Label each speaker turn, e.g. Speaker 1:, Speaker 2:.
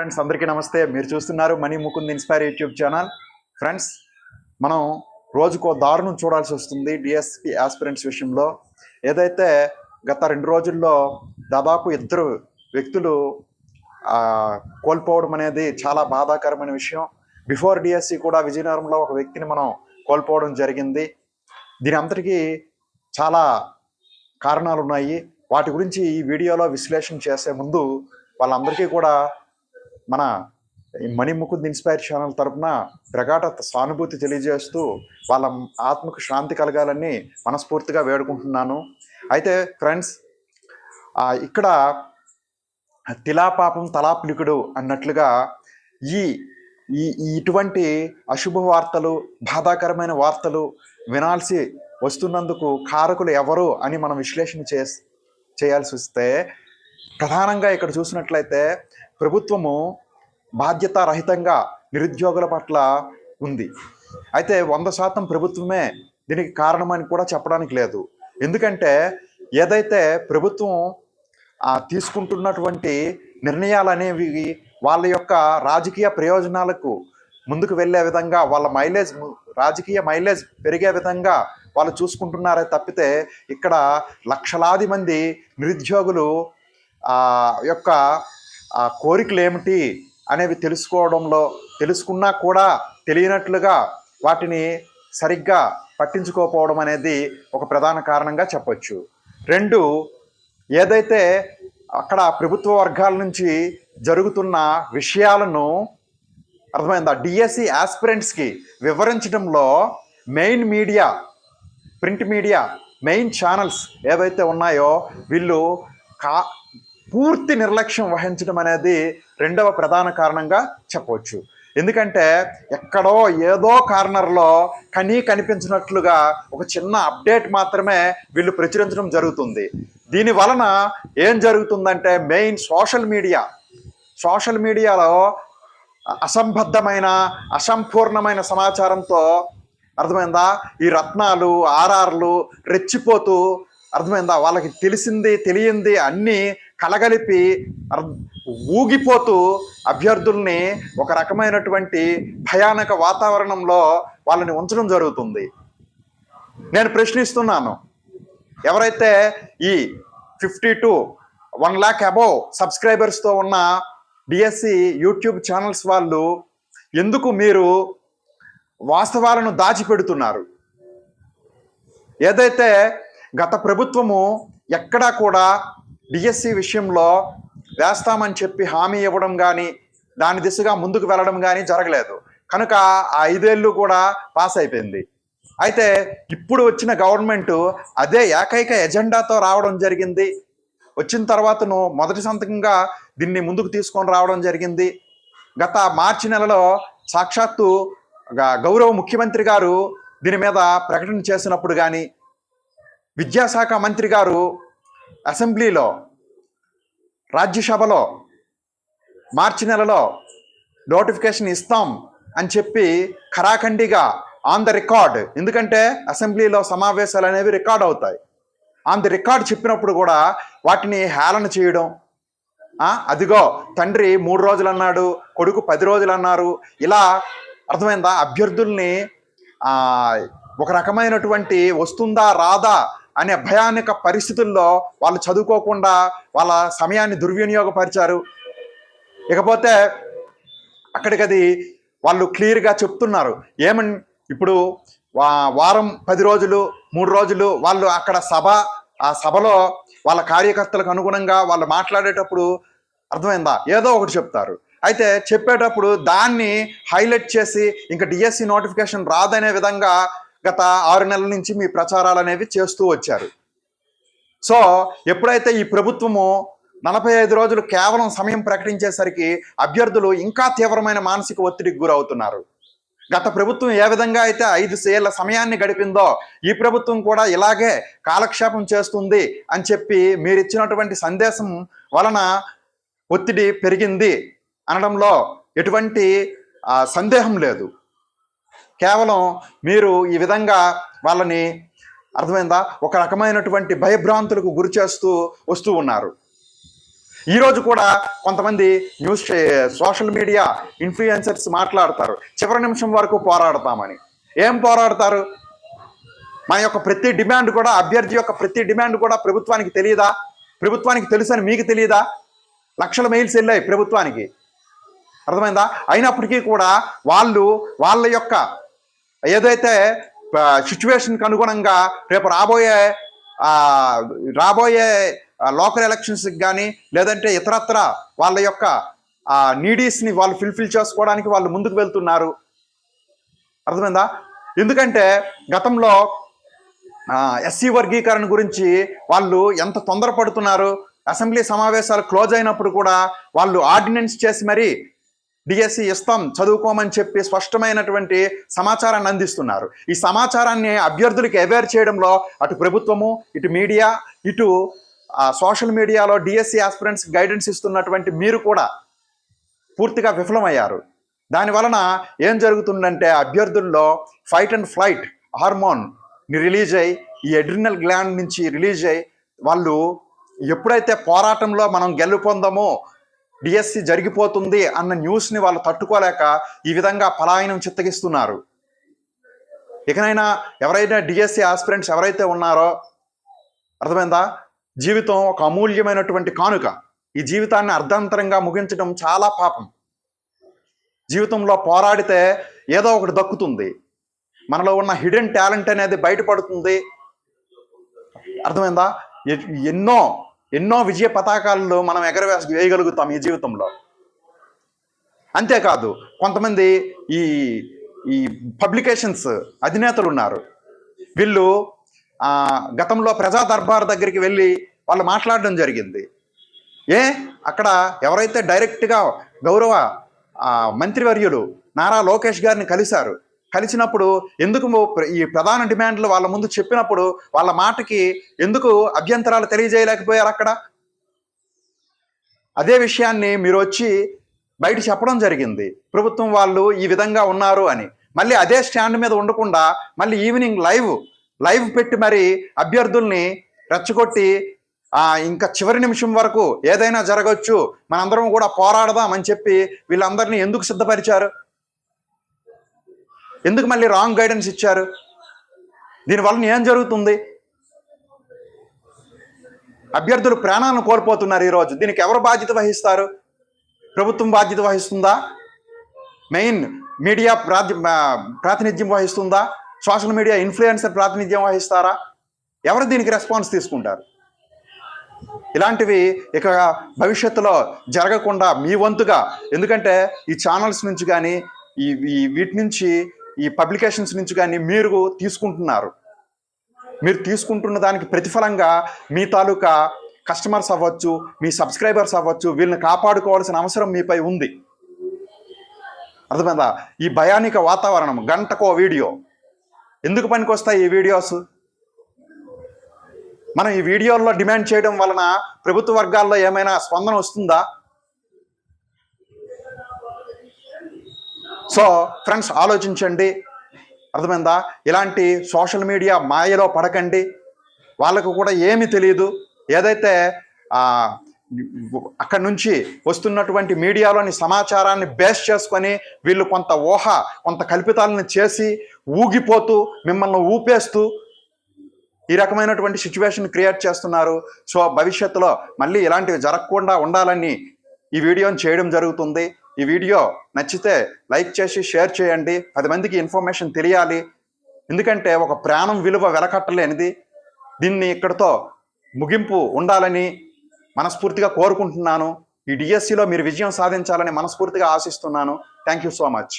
Speaker 1: Friends అందరికీ నమస్తే. మీరు చూస్తున్నారు Mani Mukund inspire YouTube channel. Friends మనం రోజుకో దారుణం చూడాల్సి వస్తుంది డిఎస్పి ఆస్పిరెంట్స్ విషయంలో. ఏదైతే గత రెండు రోజుల్లో దాదాపు ఇద్దరు వ్యక్తులు కోల్పోవడం అనేది చాలా బాధాకరమైన విషయం. బిఫోర్ డిఎస్సి కూడా విజయనగరంలో ఒక వ్యక్తిని మనం కోల్పోవడం జరిగింది. దీని అంతటికీ చాలా కారణాలు ఉన్నాయి వాటి గురించి ఈ వీడియోలో విశ్లేషణ చేసే ముందు వాళ్ళందరికీ కూడా మన మణిముకుంద్ ఇన్స్పైర్ ఛానల్ తరపున ప్రగాఢ సానుభూతి తెలియజేస్తూ వాళ్ళ ఆత్మకు శాంతి కలగాలని మనస్ఫూర్తిగా వేడుకుంటున్నాను. అయితే ఫ్రెండ్స్ ఇక్కడ తిలాపాపం తలాప్లికుడు అన్నట్లుగా ఈ ఈ ఈ ఇటువంటి అశుభ వార్తలు బాధాకరమైన వార్తలు వినాల్సి వస్తున్నందుకు కారకులు ఎవరు అని మనం విశ్లేషణ చే చేయాల్సి వస్తే ప్రధానంగా ఇక్కడ చూసినట్లయితే ప్రభుత్వము బాధ్యతారహితంగా నిరుద్యోగుల పట్ల ఉంది. అయితే వంద శాతం ప్రభుత్వమే దీనికి కారణమని కూడా చెప్పడానికి లేదు. ఎందుకంటే ఏదైతే ప్రభుత్వం తీసుకుంటున్నటువంటి నిర్ణయాలు అనేవి వాళ్ళ యొక్క రాజకీయ ప్రయోజనాలకు ముందుకు వెళ్ళే విధంగా వాళ్ళ మైలేజ్ రాజకీయ మైలేజ్ పెరిగే విధంగా వాళ్ళు చూసుకుంటున్నారే తప్పితే ఇక్కడ లక్షలాది మంది నిరుద్యోగులు యొక్క కోరికలు ఏమిటి అనేవి తెలుసుకోవడంలో తెలుసుకున్నా కూడా తెలియనట్లుగా వాటిని సరిగ్గా పట్టించుకోకపోవడం అనేది ఒక ప్రధాన కారణంగా చెప్పొచ్చు. రెండు ఏదైతే అక్కడ ప్రభుత్వ వర్గాల నుంచి జరుగుతున్న విషయాలను అర్థమైందా? డిఎస్సి ఆస్పిరెంట్స్కి వివరించడంలో main media print media main channels ఏవైతే ఉన్నాయో వీళ్ళు కా పూర్తి నిర్లక్ష్యం వహించడం అనేది రెండవ ప్రధాన కారణంగా చెప్పవచ్చు. ఎందుకంటే ఎక్కడో ఏదో కార్నర్లో కనీ కనిపించినట్లుగా ఒక చిన్న అప్డేట్ మాత్రమే వీళ్ళు ప్రచురించడం జరుగుతుంది. దీని వలన ఏం జరుగుతుందంటే మెయిన్ సోషల్ మీడియా. సోషల్ మీడియాలో అసంబద్ధమైన అసంపూర్ణమైన సమాచారంతో అర్థమైందా? ఈ రత్నాలు ఆర్ఆర్లు రెచ్చిపోతూ అర్థమైందా? వాళ్ళకి తెలిసింది తెలియంది అన్నీ కలగలిపి ఊగిపోతూ అభ్యర్థుల్ని ఒక రకమైనటువంటి భయానక వాతావరణంలో వాళ్ళని ఉంచడం జరుగుతుంది. నేను ప్రశ్నిస్తున్నాను. ఎవరైతే ఈ fifty two one lakh above సబ్స్క్రైబర్స్తో ఉన్న డిఎస్సి యూట్యూబ్ ఛానల్స్ వాళ్ళు ఎందుకు మీరు వాస్తవాలను దాచిపెడుతున్నారు? ఏదైతే గత ప్రభుత్వము ఎక్కడా కూడా డిఎస్సి విషయంలో వేస్తామని చెప్పి హామీ ఇవ్వడం కానీ దాని దిశగా ముందుకు వెళ్ళడం కానీ జరగలేదు. కనుక ఆ ఐదేళ్ళు కూడా పాస్ అయిపోయింది. అయితే ఇప్పుడు వచ్చిన గవర్నమెంట్ అదే ఏకైక ఎజెండాతో రావడం జరిగింది. వచ్చిన తర్వాతను మొదటి సంతకంగా దీన్ని ముందుకు తీసుకొని రావడం జరిగింది. గత మార్చి నెలలో సాక్షాత్తు గ- గౌరవ ముఖ్యమంత్రి గారు దీని మీద ప్రకటన చేసినప్పుడు కానీ విద్యాశాఖ మంత్రి గారు అసెంబ్లీలో రాజ్యసభలో మార్చి నెలలో నోటిఫికేషన్ ఇస్తాం అని చెప్పి ఖరాఖండిగా ఆన్ ద రికార్డ్ ఎందుకంటే అసెంబ్లీలో సమావేశాలు అనేవి రికార్డ్ అవుతాయి. ఆన్ ది రికార్డ్ చెప్పినప్పుడు కూడా వాటిని హేళన చేయడం అదిగో తండ్రి మూడు రోజులు అన్నాడు కొడుకు పది రోజులు అన్నారు ఇలా అర్థమైందా? అభ్యర్థుల్ని ఒక రకమైనటువంటి వస్తుందా రాదా అనే భయానక పరిస్థితుల్లో వాళ్ళు చదువుకోకుండా వాళ్ళ సమయాన్ని దుర్వినియోగపరిచారు. ఇకపోతే అక్కడికది వాళ్ళు క్లియర్గా చెప్తున్నారు. ఏమని ఇప్పుడు వా- వారం పది రోజులు మూడు రోజులు వాళ్ళు అక్కడ సభ ఆ సభలో వాళ్ళ కార్యకర్తలకు అనుగుణంగా వాళ్ళు మాట్లాడేటప్పుడు అర్థమైందా? ఏదో ఒకటి చెప్తారు. అయితే చెప్పేటప్పుడు దాన్ని హైలైట్ చేసి ఇంకా డిఎస్సి నోటిఫికేషన్ రాదనే విధంగా గత ఆరు నెలల నుంచి మీ ప్రచారాలు అనేవి చేస్తూ వచ్చారు. సో ఎప్పుడైతే ఈ ప్రభుత్వము నలభై ఐదు రోజులు కేవలం సమయం ప్రకటించేసరికి అభ్యర్థులు ఇంకా తీవ్రమైన మానసిక ఒత్తిడికి గురవుతున్నారు. గత ప్రభుత్వం ఏ విధంగా అయితే ఐదు ఏళ్ళ సమయాన్ని గడిపిందో ఈ ప్రభుత్వం కూడా ఇలాగే కాలక్షేపం చేస్తుంది అని చెప్పి మీరు ఇచ్చినటువంటి సందేశం వలన ఒత్తిడి పెరిగింది అనడంలో ఎటువంటి సందేహం లేదు. కేవలం మీరు ఈ విధంగా వాళ్ళని అర్థమైందా? ఒక రకమైనటువంటి భయభ్రాంతులకు గురి చేస్తూ వస్తూ ఉన్నారు. ఈరోజు కూడా కొంతమంది న్యూస్ సోషల్ మీడియా ఇన్ఫ్లుయెన్సర్స్ మాట్లాడతారు. చివరి నిమిషం వరకు పోరాడతామని. ఏం పోరాడతారు? మన యొక్క ప్రతి డిమాండ్ కూడా అభ్యర్థి యొక్క ప్రతి డిమాండ్ కూడా ప్రభుత్వానికి తెలియదా? ప్రభుత్వానికి తెలుసని మీకు తెలియదా? లక్షల మెయిల్స్ వెళ్ళాయి ప్రభుత్వానికి. అర్థమైందా? అయినప్పటికీ కూడా వాళ్ళు వాళ్ళ యొక్క ఏదైతే సిచ్యువేషన్కి అనుగుణంగా రేపు రాబోయే రాబోయే లోకల్ ఎలక్షన్స్కి కానీ లేదంటే ఇతరత్ర వాళ్ళ యొక్క నీడీస్ని వాళ్ళు ఫిల్ఫిల్ చేసుకోవడానికి వాళ్ళు ముందుకు వెళ్తున్నారు. అర్థమైందా? ఎందుకంటే గతంలో ఎస్సీ వర్గీకరణ గురించి వాళ్ళు ఎంత తొందరపడుతున్నారు అసెంబ్లీ సమావేశాలు క్లోజ్ అయినప్పుడు కూడా వాళ్ళు ఆర్డినెన్స్ చేసి మరి డిఎస్సి ఇస్తాం చదువుకోమని చెప్పి స్పష్టమైనటువంటి సమాచారాన్ని అందిస్తున్నారు. ఈ సమాచారాన్ని అభ్యర్థులకి అవేర్ చేయడంలో అటు ప్రభుత్వము ఇటు మీడియా ఇటు సోషల్ మీడియాలో డిఎస్సి ఆస్పిరెంట్స్ గైడెన్స్ ఇస్తున్నటువంటి మీరు కూడా పూర్తిగా విఫలమయ్యారు. దాని వలన ఏం జరుగుతుందంటే అభ్యర్థుల్లో fight and flight hormone release అయ్యి ఈ ఎడ్రినల్ గ్లాండ్ నుంచి రిలీజ్ అయ్యి వాళ్ళు ఎప్పుడైతే పోరాటంలో మనం గెలుపొందామో డిఎస్సి జరిగిపోతుంది అన్న న్యూస్ని వాళ్ళు తట్టుకోలేక ఈ విధంగా పలాయనం చిత్తగిస్తున్నారు. ఇకనైనా ఎవరైనా డిఎస్సి ఆస్పిరెంట్స్ ఎవరైతే ఉన్నారో అర్థమైందా? జీవితం ఒక అమూల్యమైనటువంటి కానుక. ఈ జీవితాన్ని అర్ధాంతరంగా ముగించడం చాలా పాపం. జీవితంలో పోరాడితే ఏదో ఒకటి దక్కుతుంది. మనలో ఉన్న హిడెన్ టాలెంట్ అనేది బయటపడుతుంది. అర్థమైందా? ఎ- ఎన్నో ఎన్నో విజయ పతాకాలలో మనం ఎగరవేస వేయగలుగుతాం ఈ జీవితంలో. అంతేకాదు కొంతమంది ఈ ఈ పబ్లికేషన్స్ అధినేతలు ఉన్నారు. వీళ్ళు గతంలో ప్రజా దర్బార్ దగ్గరికి వెళ్ళి వాళ్ళు మాట్లాడడం జరిగింది. ఏ అక్కడ ఎవరైతే డైరెక్ట్గా గౌరవ మంత్రివర్యులు నారా లోకేష్ గారిని కలిశారు కలిసినప్పుడు ఎందుకు ఈ ప్రధాన డిమాండ్లు వాళ్ళ ముందు చెప్పినప్పుడు వాళ్ళ మాటకి ఎందుకు అభ్యంతరాలు తెలియజేయలేకపోయారు అక్కడ? అదే విషయాన్ని మీరు వచ్చి బయట చెప్పడం జరిగింది. ప్రభుత్వం వాళ్ళు ఈ విధంగా ఉన్నారు అని. మళ్ళీ అదే స్టాండ్ మీద ఉండకుండా మళ్ళీ ఈవినింగ్ లైవ్ లైవ్ పెట్టి మరి అభ్యర్థుల్ని రెచ్చగొట్టి ఇంకా చివరి నిమిషం వరకు ఏదైనా జరగచ్చు మనందరం కూడా పోరాడదాం అని చెప్పి వీళ్ళందరినీ ఎందుకు సిద్ధపరిచారు? ఎందుకు మళ్ళీ రాంగ్ గైడెన్స్ ఇచ్చారు? దీనివల్ల ఏం జరుగుతుంది? అభ్యర్థులు ప్రాణాలను కోల్పోతున్నారు ఈరోజు. దీనికి ఎవరు బాధ్యత వహిస్తారు? ప్రభుత్వం బాధ్యత వహిస్తుందా? మెయిన్ మీడియా ప్రాతి ప్రాతినిధ్యం వహిస్తుందా? సోషల్ మీడియా ఇన్ఫ్లుయెన్సర్ ప్రాతినిధ్యం వహిస్తారా? ఎవరు దీనికి రెస్పాన్స్ తీసుకుంటారు? ఇలాంటివి ఇక భవిష్యత్తులో జరగకుండా మీ వంతుగా ఎందుకంటే ఈ ఛానల్స్ నుంచి కానీ ఈ వీటి నుంచి ఈ పబ్లికేషన్స్ నుంచి కానీ మీరు తీసుకుంటున్నారు. మీరు తీసుకుంటున్న దానికి ప్రతిఫలంగా మీ తాలూకా కస్టమర్స్ అవ్వచ్చు మీ సబ్స్క్రైబర్స్ అవ్వచ్చు వీళ్ళని కాపాడుకోవాల్సిన అవసరం మీపై ఉంది. అర్థమైందా? ఈ భయానిక వాతావరణం గంటకో వీడియో. ఎందుకు పనికొస్తాయి ఈ వీడియోస్? మనం ఈ వీడియోల్లో డిమాండ్ చేయడం వలన ప్రభుత్వ వర్గాల్లో ఏమైనా స్పందన వస్తుందా? సో ఫ్రెండ్స్ ఆలోచించండి. అర్థమైందా? ఇలాంటి సోషల్ మీడియా మాయలో పడకండి. వాళ్ళకు కూడా ఏమీ తెలియదు ఏదైతే అక్కడి నుంచి వస్తున్నటువంటి మీడియాలోని సమాచారాన్ని బేస్ చేసుకొని వీళ్ళు కొంత ఊహ కొంత కల్పితాలను చేసి ఊగిపోతూ మిమ్మల్ని ఊపేస్తూ ఈ రకమైనటువంటి సిచ్యువేషన్ క్రియేట్ చేస్తున్నారు. సో భవిష్యత్తులో మళ్ళీ ఇలాంటివి జరగకుండా ఉండాలని ఈ వీడియోని చేయడం జరుగుతుంది. ఈ వీడియో నచ్చితే లైక్ చేసి షేర్ చేయండి. పది మందికి ఇన్ఫర్మేషన్ తెలియాలి. ఎందుకంటే ఒక ప్రాణం విలువ వెలకట్టలేనిది. దీన్ని ఇక్కడితో ముగింపు ఉండాలని మనస్ఫూర్తిగా కోరుకుంటున్నాను. ఈ డిఎస్సిలో మీరు విజయం సాధించాలని మనస్ఫూర్తిగా ఆశిస్తున్నాను. Thank you so much